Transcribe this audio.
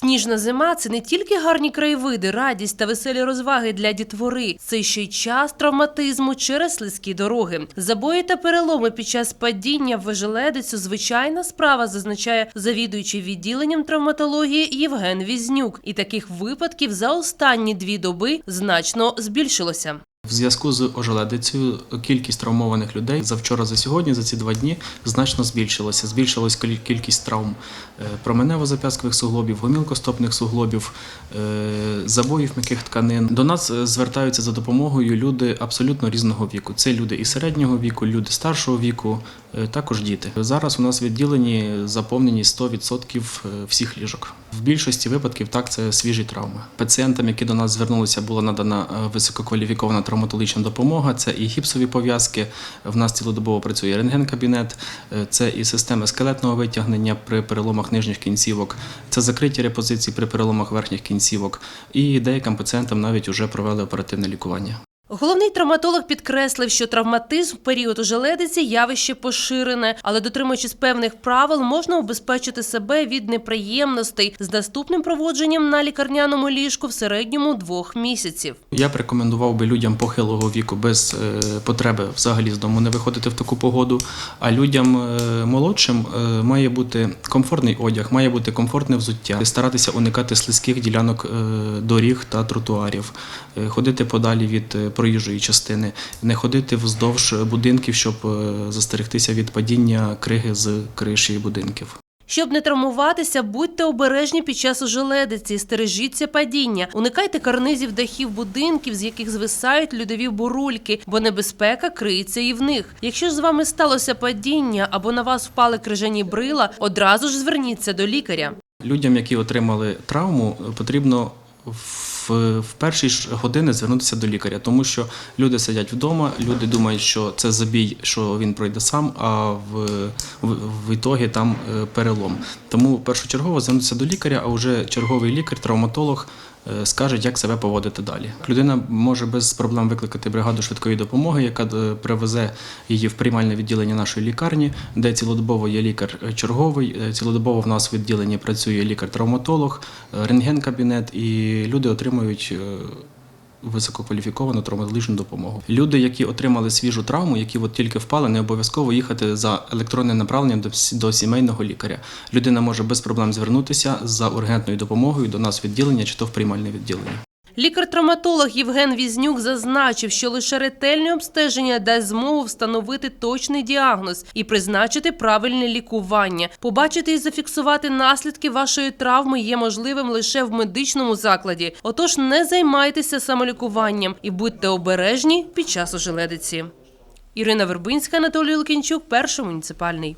Сніжна зима це не тільки гарні краєвиди, радість та веселі розваги для дітвори. Це ще й час травматизму через слизькі дороги. Забої та переломи під час падіння в вежеледицю звичайна справа, зазначає завідуючий відділенням травматології Євген Візнюк. І таких випадків за останні дві доби значно збільшилося. В зв'язку з ожеледицею кількість травмованих людей за вчора за сьогодні, за ці два дні, значно збільшилася. Збільшилась кіль- кількість травм е, променево-зап'ясткових суглобів, гомілкостопних суглобів, е, забоїв м'яких тканин. До нас е, звертаються за допомогою люди абсолютно різного віку. Це люди і середнього віку, люди старшого віку, також діти. Зараз у нас в відділенні заповнені 100% всіх ліжок. В більшості випадків так це свіжі травми. Пацієнтам, які до нас звернулися, була надана е, висококваліфікована травматологічна допомога. Це і гіпсові пов'язки. В нас цілодобово працює рентген-кабінет, е, це і системи скелетного витягнення при переломах нижніх кінцівок, це закриті репозиції при переломах верхніх кінцівок. І деяким пацієнтам навіть вже провели оперативне лікування. Головний травматолог підкреслив, що травматизм в період ожеледиці явище поширене, але дотримуючись певних правил, можна убезпечити себе від неприємностей з наступним проводженням на лікарняному ліжку в середньому двох місяців. Я б рекомендував би людям похилого віку без е, потреби взагалі з дому не виходити в таку погоду. А людям е, молодшим е, має бути комфортний одяг, має бути комфортне взуття, старатися уникати слизьких ділянок доріг та тротуарів, ходити подалі від проїжджої частини, не ходити вздовж будинків, щоб е, застерегтися від падіння криги з криші будинків. Щоб не травмуватися, будьте обережні під час ожеледиці, стережіться падіння, уникайте карнизів дахів будинків, з яких звисають льодові бурульки, бо небезпека криється і в них. Якщо ж з вами сталося падіння або на вас впали крижані брила, одразу ж зверніться до лікаря. Людям, які отримали травму, потрібно в, в перші ж години звернутися до лікаря, тому що люди сидять вдома, люди думають, що це забій, що він пройде сам, а в, в, в ітогі там е, перелом. Тому першочергово звернутися до лікаря, а вже черговий лікар, травматолог е, скаже, як себе поводити далі. Людина може без проблем викликати бригаду швидкої допомоги, яка е, привезе її в приймальне відділення нашої лікарні, де цілодобово є лікар е, черговий. Цілодобово в нас в відділенні працює лікар-травматолог, рентген-кабінет, і люди отримують. Висококваліфіковану травматологічну допомогу. Люди, які отримали свіжу травму, які от тільки впали, не обов'язково їхати за електронне направлення до, до сімейного лікаря. Людина може без проблем звернутися за ургентною допомогою до нас відділення чи то в приймальне відділення. Лікар-травматолог Євген Візнюк зазначив, що лише ретельне обстеження дасть змогу встановити точний діагноз і призначити правильне лікування. Побачити і зафіксувати наслідки вашої травми є можливим лише в медичному закладі. Отож, не займайтеся самолікуванням і будьте обережні під час ожеледиці. Ірина Вербинська, Анатолій Лукінчук, перший муніципальний.